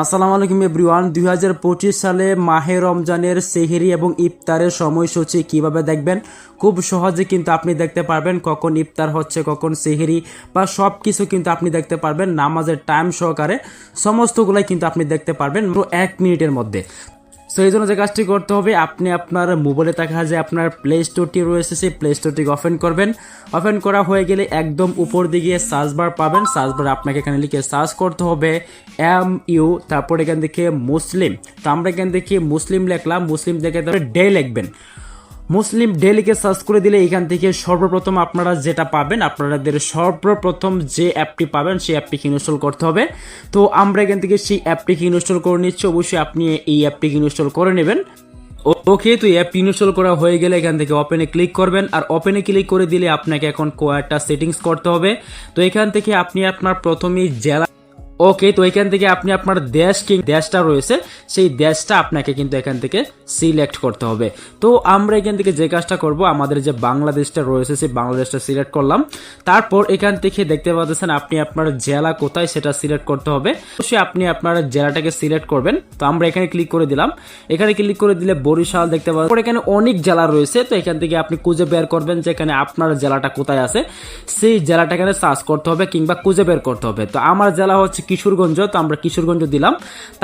আসসালামু আলাইকুম এভরিওয়ান। দুই হাজার পঁচিশ সালে মাহে রমজানের সেহেরি এবং ইফতারের সময়সূচি কীভাবে দেখবেন? খুব সহজে কিন্তু আপনি দেখতে পারবেন কখন ইফতার হচ্ছে, কখন সেহেরি বা সব কিছু কিন্তু আপনি দেখতে পারবেন নামাজের টাইম সহকারে। সমস্তগুলাই কিন্তু আপনি দেখতে পারবেন পুরো এক মিনিটের মধ্যে। সো এই জন্য যে কাজটি করতে হবে, আপনি আপনার মোবাইলে দেখা যে আপনার প্লে স্টোরটি রয়েছে, সেই প্লে স্টোরটি ওপেন করবেন। ওপেন করা হয়ে গেলে একদম উপর দিকে সার্চ বার পাবেন। সার্চ বার আপনাকে এখানে লিখে সার্চ করতে হবে এম ইউ তারপর এখান থেকে মুসলিম তো আমরা এখান থেকে মুসলিম লিখলাম মুসলিম দেখে তারপরে ডে লিখবেন। মুসলিম ডেলিকে সার্চ করে দিলে এখান থেকে সর্বপ্রথম আপনারা যেটা পাবেন, আপনাদের সর্বপ্রথম যে অ্যাপটি পাবেন সেই অ্যাপটিকে ইনস্টল করতে হবে। তো আমরা এখান থেকে সেই অ্যাপটিকে ইনস্টল করে নিচ্ছি, অবশ্যই আপনি এই অ্যাপটিকে ইনস্টল করে নেবেন। ওকে, তো অ্যাপ ইনস্টল করা হয়ে গেলে এখান থেকে ওপেনে ক্লিক করবেন, আর ওপেনে ক্লিক করে দিলে আপনাকে এখন কয়েকটা সেটিংস করতে হবে। তো এখান থেকে আপনি আপনার প্রথমেই জেলা ওকে তো এখান থেকে আপনি আপনার দেশ কি দেশটা রয়েছে, সেই দেশটা আপনাকে কিন্তু এখান থেকে সিলেক্ট করতে হবে। তো আমরা এখান থেকে যে কাজটা করব, আমাদের যে বাংলাদেশটা রয়েছে, সেই বাংলাদেশটা সিলেক্ট করলাম। তারপর এখান থেকে দেখতে পাচ্ছেন আপনি আপনার জেলা কোথায় সেটা সিলেক্ট করতে হবে। অবশ্যই আপনি আপনার জেলাটাকে সিলেক্ট করবেন। তো আমরা এখানে ক্লিক করে দিলাম। এখানে ক্লিক করে দিলে বরিশাল দেখতে পাবেন এখানে অনেক জেলা রয়েছে, তো এখান থেকে আপনি খুঁজে বের করবেন যে এখানে আপনার জেলাটা কোথায় আছে। সেই জেলাটা এখানে সার্চ করতে হবে কিংবা খুঁজে বের করতে হবে। তো আমার জেলা হচ্ছে কিশোরগঞ্জ, তো আমরা কিশোরগঞ্জ দিলাম।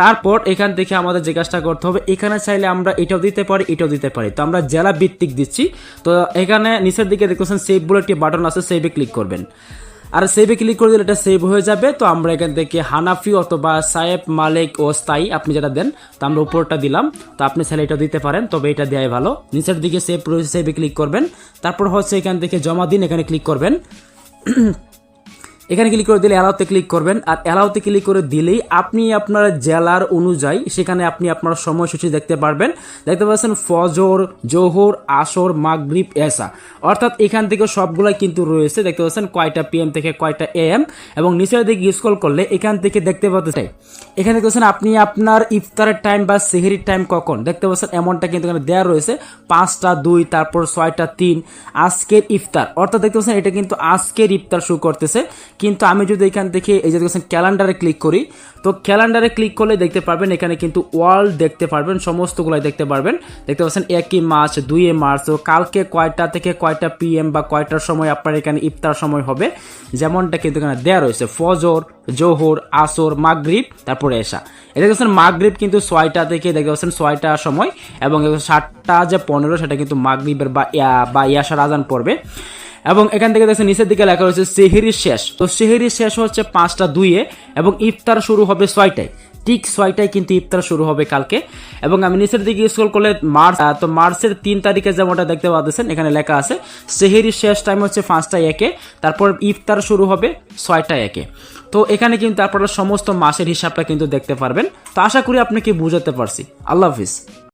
তারপর এখান থেকে আমাদের যে কাজটা করতে হবে, এখানে চাইলে আমরা এটাও দিতে পারি, এটাও দিতে পারি। তো আমরা জেলা ভিত্তিক দিচ্ছি। তো এখানে নিচের দিকে দেখতেছেন সেভ বলে একটি বাটন আছে সেভে ক্লিক করবেন। আর সেভে ক্লিক করে দিলে এটা সেভ হয়ে যাবে। তো আমরা এখান থেকে হানাফি অথবা সাহেব মালিক ও স্থায়ী, আপনি যেটা দেন, তো আমরা উপরটা দিলাম। তো আপনি চাইলে এটা দিতে পারেন, তবে এটা দেওয়াই ভালো। নিচের দিকে সেভ রয়েছে সেভে ক্লিক করবেন। তারপর হচ্ছে এখান থেকে জমা দিন, এখানে ক্লিক করবেন। এখানে ক্লিক করে দিলে অ্যালাউতে ক্লিক করবেন। আর অ্যালাউতে ক্লিক করে দিলেই আপনি আপনার জেলার অনুযায়ী সেখানে আপনি আপনার সময়সূচি দেখতে পারবেন। দেখতে পাচ্ছেন ফজর, জোহর, আসর, মাগরিব, এসা। অর্থাৎ এখান থেকে সবগুলাই কিন্তু রয়েছে। দেখতে পাচ্ছেন কয়টা পিএম থেকে কয়টা এএম এবং নিচের দিকে স্ক্রল করলে এখান থেকে দেখতে পাচ্ছেন এখানে দেখতে পাচ্ছেন আপনি আপনার ইফতারের টাইম বা সেহেরির টাইম কখন? দেখতে পাচ্ছেন এমনটা কিন্তু এখানে দেওয়া রয়েছে। পাঁচটা, দুই, তারপর ছয়টা, তিন। আজকের ইফতার। অর্থাৎ দেখতে পাচ্ছেন এটা কিন্তু আজকের ইফতার শুরু করতেছে। কিন্তু আমি যদি এখান থেকে এই যে দেখছেন ক্যালেন্ডারে ক্লিক করি, তো ক্যালেন্ডারে ক্লিক করলে দেখতে পারবেন, এখানে কিন্তু ওয়ার্ল্ড দেখতে পারবেন, সমস্তগুলাই দেখতে পারবেন। দেখতে পাচ্ছেন একই মার্চ দুই মার্চ, তো কালকে কয়টা থেকে কয়টা পিএম বা কয়টার সময় আপনার এখানে ইফতার সময় হবে, যেমনটা কিন্তু এখানে দেওয়া রয়েছে। ফজর, জোহর, আসর, মাগরিব, তারপরে এসা এটা দেখছেন মাগরিব কিন্তু ছয়টা থেকে দেখতে পাচ্ছেন ছয়টা সময়, এবং সাতটা যে পনেরো, সেটা কিন্তু মাগরিবের বা বা ইয়াসার আজান পড়বে। এবং এখান থেকে দেখছেন নিচের দিকে লেখা রয়েছে সেহেরি শেষ। তো সেহেরি শেষ হচ্ছে পাঁচটা দুইয়ে এবং ইফতার শুরু হবে ছয়টায়। ঠিক ছয়টায় কিন্তু ইফতার শুরু হবে কালকে। এবং আমি নিচের দিকে স্ক্রল করলে মার্চ তো মার্চের তিন তারিখে যেমনটা দেখতে পাচ্ছেন, এখানে লেখা আছে সেহেরি শেষ টাইম হচ্ছে পাঁচটা একে, তারপর ইফতার শুরু হবে ছয়টা একে। তো এখানে কিন্তু আপনারা সমস্ত মাসের হিসাবটা কিন্তু দেখতে পারবেন। তো আশা করি আপনি কি বুঝাতে পারছি। আল্লাহ হাফিজ।